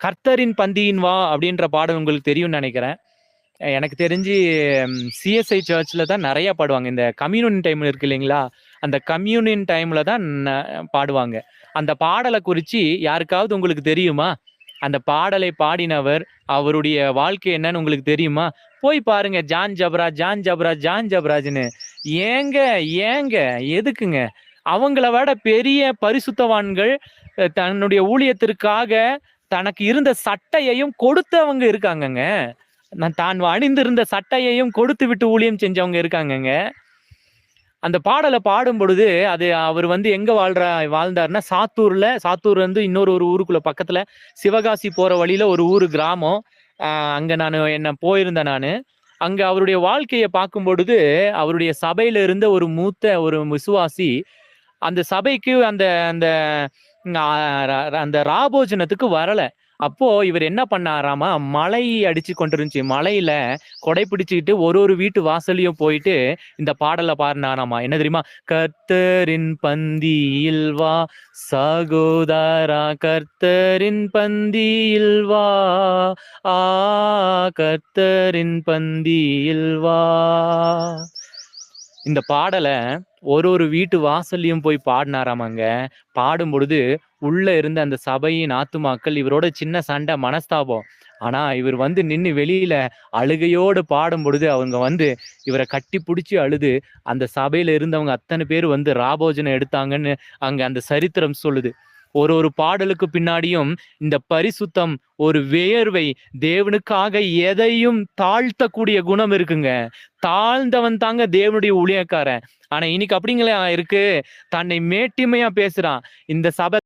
கர்த்தரின் பந்தியின் வா அப்படின்ற பாடல் உங்களுக்கு தெரியும்னு நினைக்கிறேன். எனக்கு தெரிஞ்சு சிஎஸ்ஐ சர்ச்சில் தான் நிறைய பாடுவாங்க. இந்த கம்யூனியன் டைம் இருக்கு இல்லைங்களா? அந்த கம்யூனியன் டைம்ல தான் பாடுவாங்க. அந்த பாடலை குறித்து யாருக்காவது உங்களுக்கு தெரியுமா? அந்த பாடலை பாடினவர் அவருடைய வாழ்க்கை என்னன்னு உங்களுக்கு தெரியுமா? போய் பாருங்க. John Jebaraj John Jebaraj John ஜபராஜ்னு. ஏங்க ஏங்க எதுக்குங்க? அவங்கள விட பெரிய பரிசுத்தவான்கள் தன்னுடைய ஊழியத்திற்காக தனக்கு இருந்த சட்டையையும் கொடுத்தவங்க இருக்காங்கங்க. நான் தான் அணிந்திருந்த சட்டையையும் கொடுத்து விட்டு ஊழியம் செஞ்சவங்க இருக்காங்கங்க. அந்த பாடலை பாடும் பொழுது அது அவர் வந்து எங்க வாழ்ற வாழ்ந்தாருன்னா சாத்தூர்ல சாத்தூர் வந்து இன்னொரு ஒரு ஊருக்குள்ள பக்கத்துல சிவகாசி போற வழியில ஒரு ஊர் கிராமம். அங்க நான் என்ன போயிருந்தேன் நான். அங்க அவருடைய வாழ்க்கையை பார்க்கும் பொழுது அவருடைய சபையில இருந்த ஒரு மூத்த ஒரு விசுவாசி அந்த சபைக்கு அந்த அந்த ர- அந்த ராபோஜனத்துக்கு வரல. அப்போ இவர் என்ன பண்ணாராமா மழை அடிச்சு கொண்டிருந்துச்சு. மலையில கொடை பிடிச்சுக்கிட்டு ஒரு ஒரு வீட்டு வாசலையும் போயிட்டு இந்த பாடலை பாடினாராமா. என்ன தெரியுமா? கர்த்தரின் பந்தியில் வா சகோதரா கர்த்தரின் பந்தியில் வா ஆ கர்த்தரின் பந்தியில் வா. இந்த பாடலை ஒரு ஒரு வீட்டு வாசல்லையும் போய் பாடினாராமாங்க. பாடும் பொழுது உள்ள இருந்த அந்த சபையின் ஆத்துமாக்கள் இவரோட சின்ன சண்டை மனஸ்தாபம். ஆனா இவர் வந்து நின்று வெளியில அழுகையோடு பாடும் பொழுது அவங்க வந்து இவரை கட்டி பிடிச்சி அழுது அந்த சபையில இருந்தவங்க அத்தனை பேர் வந்து ராபோஜனை எடுத்தாங்கன்னு அங்க அந்த சரித்திரம் சொல்லுது. ஒரு ஒரு பாடலுக்கு பின்னாடியும் இந்த பரிசுத்தம் ஒரு வேர்வை தேவனுக்காக எதையும் தாழ்த்தக்கூடிய குணம் இருக்குங்க. தாழ்ந்தவன் தாங்க தேவனுடைய ஊழியக்காரன். ஆனா இன்னைக்கு அப்படிங்களா இருக்கு? தன்னை மேட்டிமையா பேசுறான். இந்த சபை